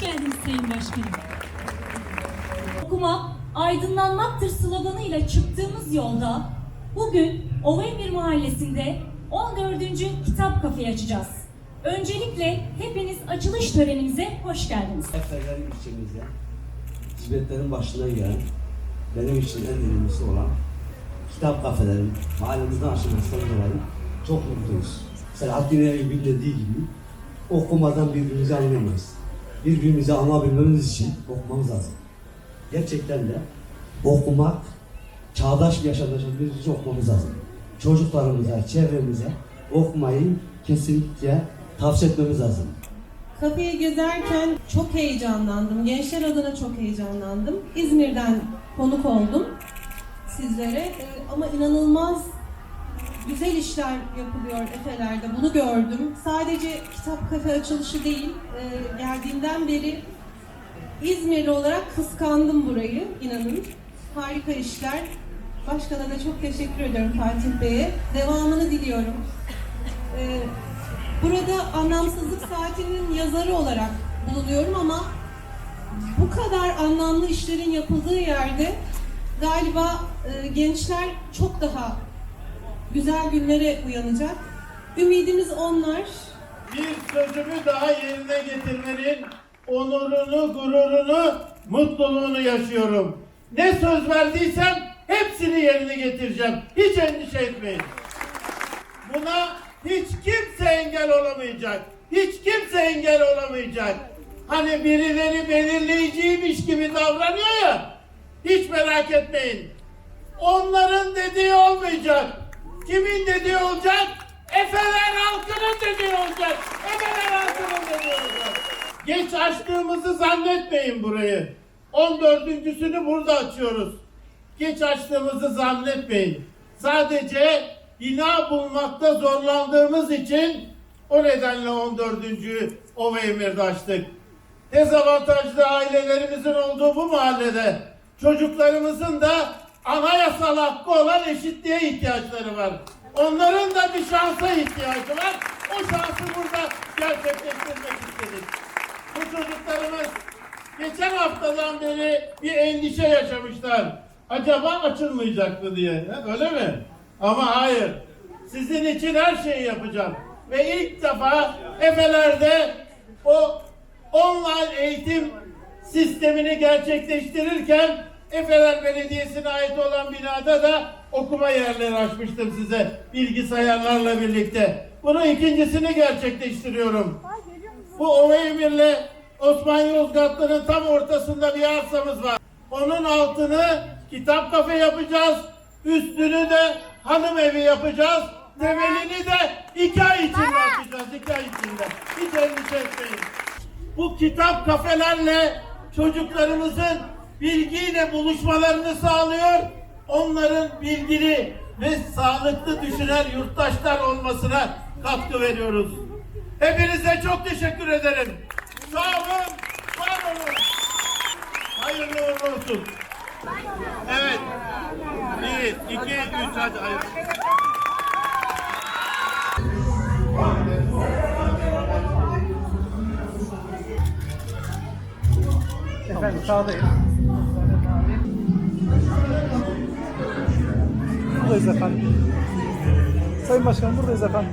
geldiniz Sayın Başkanım. Okuma aydınlanmaktır sloganıyla çıktığımız yolda bugün Ovemir Mahallesi'nde 14. Kitap Kafeyi açacağız. Öncelikle hepiniz açılış törenimize hoş geldiniz. Efeler ilçemizde hizmetlerin başına gelen, benim için en önemlisi olan kitap kafelerin mahallemizde açılmasından dolayı çok mutluyuz. Selahattin Eyyubi'nin dediği gibi okumadan birbirimizi anlayamayız. Birbirimizi anlayabilmemiz için okumamız lazım. Gerçekten de okumak, çağdaş bir yaşantılarımız için okumamız lazım. Çocuklarımıza, çevremize okumayı kesinlikle tavsiye etmemiz lazım. Kafeyi gezerken çok heyecanlandım. Gençler adına çok heyecanlandım. İzmir'den konuk oldum sizlere. Ee, Ama inanılmaz güzel işler yapılıyor Efe'lerde. Bunu gördüm. Sadece kitap kafe açılışı değil, e, geldiğimden beri İzmirli olarak kıskandım burayı, inanın. Harika işler. Başkana da çok teşekkür ediyorum Fatih Bey'e. Devamını diliyorum. Ee, Burada anlamsızlık saatinin yazarı olarak bulunuyorum ama bu kadar anlamlı işlerin yapıldığı yerde galiba e, gençler çok daha güzel günlere uyanacak. Ümidimiz onlar. bir sözümü daha yerine getirmenin onurunu, gururunu, mutluluğunu yaşıyorum. Ne söz verdiysem hepsini yerine getireceğim. Hiç endişe etmeyin. Olamayacak. Hiç kimse engel olamayacak. Hani birileri belirleyiciymiş gibi davranıyor ya. Hiç merak etmeyin. Onların dediği olmayacak. Kimin dediği olacak? Efeler halkının dediği olacak. Efeler halkının dediği olacak. Geç açtığımızı zannetmeyin burayı. 14.sünü burada açıyoruz. Geç açtığımızı zannetmeyin. Sadece bina bulmakta zorlandığımız için o nedenle 14. Ova Emir'de açtık. Dezavantajlı ailelerimizin olduğu bu mahallede çocuklarımızın da anayasal hakkı olan eşitliğe ihtiyaçları var. Onların da bir şansa ihtiyacı var. O şansı burada gerçekleştirmek istedik. Bu çocuklarımız geçen haftadan beri bir endişe yaşamışlar. Acaba açılmayacak mı diye. Öyle mi? Ama hayır. Sizin için her şeyi yapacağım. Ve ilk defa Efe'lerde o online eğitim sistemini gerçekleştirirken Efeler Belediyesi'ne ait olan binada da okuma yerleri açmıştım size bilgisayarlarla birlikte. Bunun ikincisini gerçekleştiriyorum. Bu Oveyemir'le Osman Yozgatlı'nın tam ortasında bir arsamız var. Onun altını kitap kafe yapacağız. Üstünü de hanım evi yapacağız. Temelini de iki ay içinde atacağız. iki ay içinde. Hiç endişe etmeyin. Bu kitap kafelerle çocuklarımızın bilgiyle buluşmalarını sağlıyor. Onların bilgili ve sağlıklı düşünen yurttaşlar olmasına katkı veriyoruz. Hepinize çok teşekkür ederim. Sağ olun, var olun. Hayırlı uğurlu olsun. Evet. Bir, iki, üç, hadi hayır. Efendim sağdayım. Buradayız efendim. Sayın Başkanım buradayız efendim.